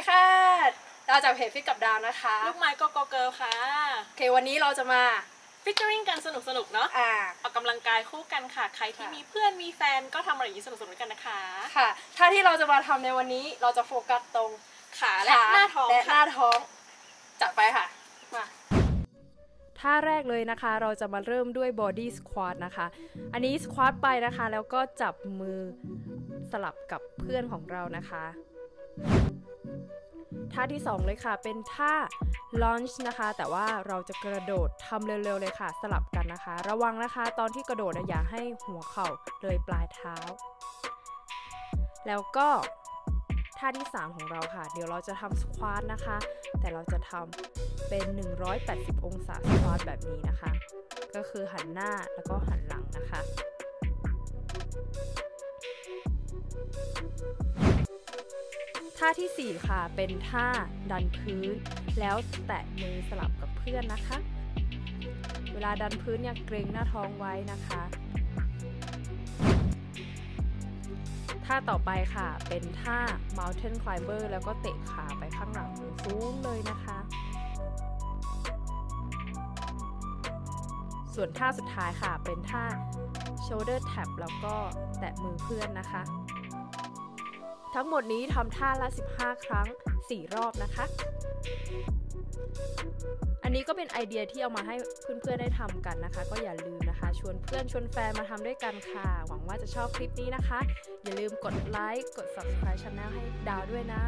ดีค่ะดาวจากเพจฟิตกับดาวนะคะ ลูกไม้ก็โกเกิลค่ะ โอเควันนี้เราจะมาฟิชเจอริงกันสนุกสนุกๆเนาะอ่าออกกำลังกายคู่กันค่ะ ใครที่ค่ะมีเพื่อนมีแฟนก็ทำอะไรอย่างนี้สนุกสนุกๆกันนะคะ ค่ะ ถ้าที่เราจะมาทำในวันนี้เราจะโฟกัสตรงขาและหน้าท้องและหค่ะน้าท้อง จัดไปค่ะ มาท่าแรกเลยนะคะ เราจะมาเริ่มด้วย body squat นะคะ อันนี้ squat ไปนะคะ แล้วก็จับมือสลับกับเพื่อนของเรานะคะ ท่าที่ 2 เลยค่ะ เป็นท่า launch นะคะ แต่ว่าเราจะกระโดดทำเร็วๆเลยค่ะ สลับกันนะคะ ระวังนะคะ ตอนที่กระโดดนะอย่าให้หัวเข่าเลยปลายเท้า แล้วก็ท่าที่ 3 ของเราค่ะ เดี๋ยวเราจะทำ squat นะคะ แต่เราจะทำเป็น 180 องศา squat แบบนี้นะคะ ก็คือหันหน้าแล้วก็หันหลังนะคะ ท่าทีสี่ 4 ค่ะเป็นท่าดันพื้น แล้วแตะมือสลับกับเพื่อนนะคะ เวลาดันพื้นเนี่ยเกรงหน้าท้องไว้นะคะท่าต่อไปค่ะเป็นท่า mountain climber แล้วก็เตะขาไปข้างหลังสูงเลยนะคะ ส่วนท่าสุดท้ายค่ะเป็นท่า shoulder tap แล้วก็แตะมือเพื่อนนะคะ ทั้งหมดนี้ทำท่าละ 15 ครั้ง 4 รอบนะคะ อันนี้ก็เป็นไอเดียที่เอามาให้เพื่อนๆได้ทำกันนะคะ ก็อย่าลืมนะคะ ชวนเพื่อนชวนแฟนมาทำด้วยกันค่ะ หวังว่าจะชอบคลิปนี้นะคะ อย่าลืมกดไลค์กด subscribe channel ให้ดาวด้วยนะ